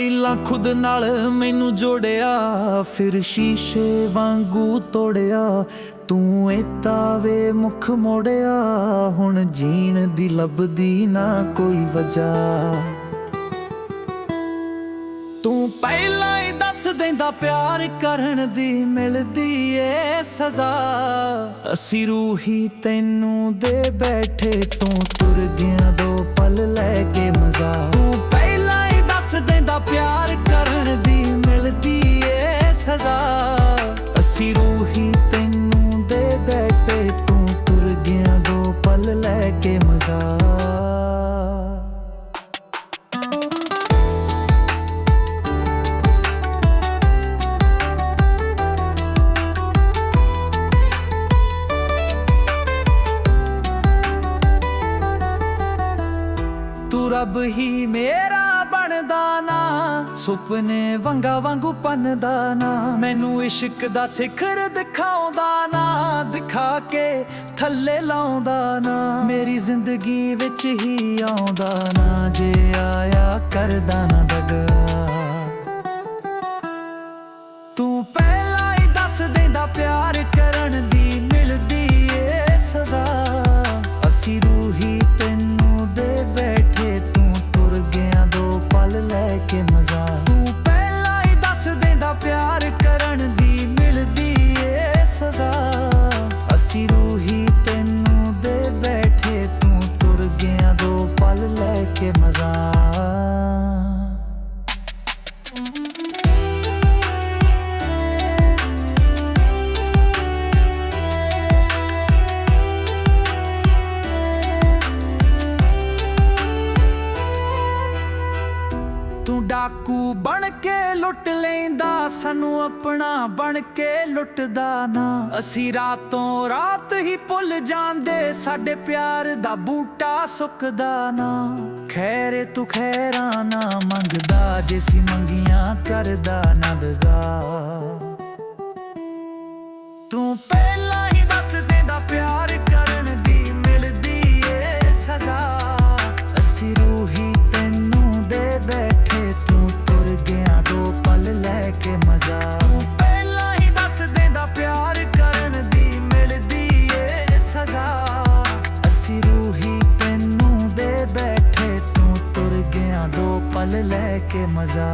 ਗੱਲਾਂ ਖੁਦ ਨਾਲ ਮੈਨੂੰ ਜੋੜਿਆ, ਫਿਰ ਸ਼ੀਸ਼ੇ ਵਾਂਗੂ ਤੋੜਿਆ। ਤੂੰ ਏਤਾ ਵੇ ਮੁਖ ਮੋੜਿਆ, ਹੁਣ ਜੀਣ ਦੀ ਲੱਭਦੀ ਨਾ ਕੋਈ ਵਜ੍ਹਾ। ਤੂੰ ਪਹਿਲਾਂ ਹੀ ਦੱਸ ਦਿੰਦਾ, ਪਿਆਰ ਕਰਨ ਦੀ ਮਿਲਦੀ ਏ ਸਜ਼ਾ। ਅਸੀਂ ਰੂਹੀ ਤੈਨੂੰ ਦੇ ਬੈਠੇ ਤੂੰ ਤੁਰ ਗਿਆ ਦੋ ਪਲ ਤੂੰ ਰੱਬ ਹੀ ਮੇਰਾ ਬਣਦਾ ਨਾ, ਸੁਪਨੇ ਵੰਗਾ ਵਾਂਗੂ ਪੰਨਦਾ ਨਾ। ਮੈਨੂੰ ਇਸ਼ਕ ਦਾ ਸਿਖਰ ਦਿਖਾਉਂਦਾ ਨਾ, ਦਿਖਾ ਕੇ ਥੱਲੇ ਲਾਉਂਦਾ ਨਾ। ਮੇਰੀ ਜ਼ਿੰਦਗੀ ਵਿੱਚ ਹੀ ਆਉਂਦਾ ਨਾ, ਜੇ ਆਇਆ ਕਰਦਾ ਨਾ ਦਗਾ। ਤੂੰ ਪਹਿਲਾਂ ਹੀ ਦੱਸ ਦਿੰਦਾ, ਪਿਆਰ ਕਰਨ ਦੀ ਮਿਲਦੀ ਏ ਸਜ਼ਾ। ਤੁਰ ਦੋ ਪਲ ਲੈ ਕੇ ਮਜ਼ਾ ਤੂੰ ਡਾਕੂ ਬਣ ਕੇ ਲੁੱਟ ਲੈਂਦਾ, ਸਾਨੂੰ ਆਪਣਾ ਬਣ ਕੇ ਲੁੱਟਦਾ ਨਾ। ਅਸੀਂ ਰਾਤੋਂ ਰਾਤ ਹੀ ਭੁੱਲ ਜਾਂਦੇ, ਸਾਡੇ ਪਿਆਰ ਦਾ ਬੂਟਾ ਸੁੱਕਦਾ ਨਾ। ਖੈਰ ਤੂੰ ਖੈਰਾਂ ਨਾ ਮੰਗਦਾ, ਜੇ ਸੀ ਮੰਗੀਆਂ ਕਰਦਾ ਨਾ ਤੂੰ ਪਹਿਲਾਂ ਦੋ ਪਲ ਲੈ ਕੇ ਮਜ਼ਾ